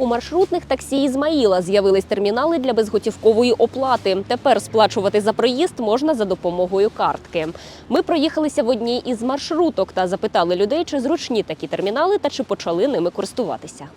У маршрутних таксі Ізмаїла з'явились термінали для безготівкової оплати. Тепер сплачувати за проїзд можна за допомогою картки. Ми проїхалися в одній із маршруток та запитали людей, чи зручні такі термінали та чи почали ними користуватися.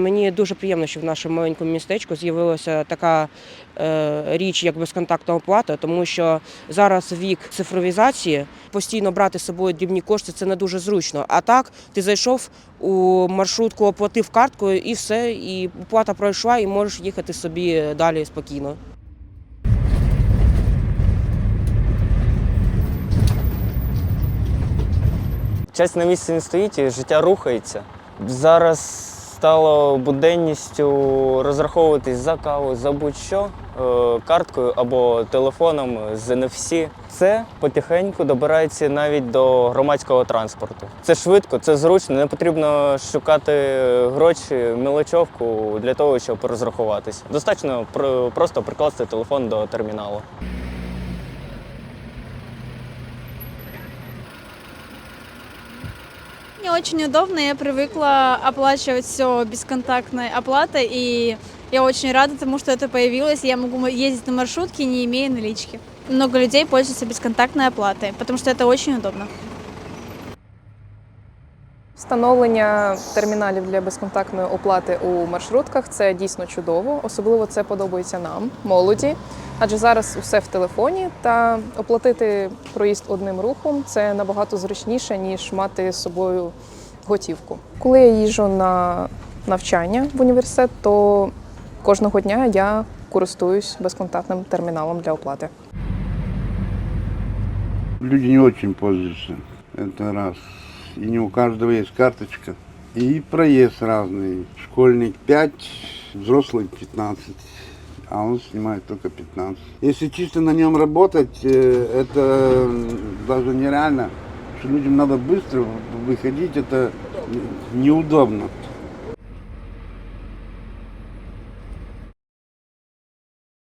Мені дуже приємно, що в нашому маленькому містечку з'явилася така е, річ, як безконтактна оплата, тому що зараз вік цифровізації постійно брати з собою дрібні кошти це не дуже зручно. А так ти зайшов у маршрутку, оплатив карткою і все, і оплата пройшла, і можеш їхати собі далі спокійно. Час на місці не стоїть, і життя рухається. Зараз стало буденністю розраховуватись за каву, за будь-що е, карткою або телефоном з NFC. Це потихеньку добирається навіть до громадського транспорту. Це швидко, це зручно, не потрібно шукати гроші, мілочовку для того, щоб розрахуватися. Достатньо про- просто прикласти телефон до терміналу. Мне очень удобно, я привыкла оплачивать все бесконтактной оплатой, и я очень рада тому, что это появилось. Я могу ездить на маршрутке, не имея налички. Много людей пользуются бесконтактной оплатой, потому что это очень удобно. Встановлення терміналів для безконтактної оплати у маршрутках це дійсно чудово. Особливо це подобається нам, молоді. Адже зараз усе в телефоні, та оплатити проїзд одним рухом це набагато зручніше, ніж мати з собою готівку. Коли я їжджу на навчання в університет, то кожного дня я користуюсь безконтактним терміналом для оплати. Люди не очень пользуются. Это раз И не у каждого есть карточка. И проезд разный. Школьник 5, взрослый 15. А он снимает только 15. Если чисто на нем работать, э, это даже нереально. Что людям надо быстро выходить, это неудобно.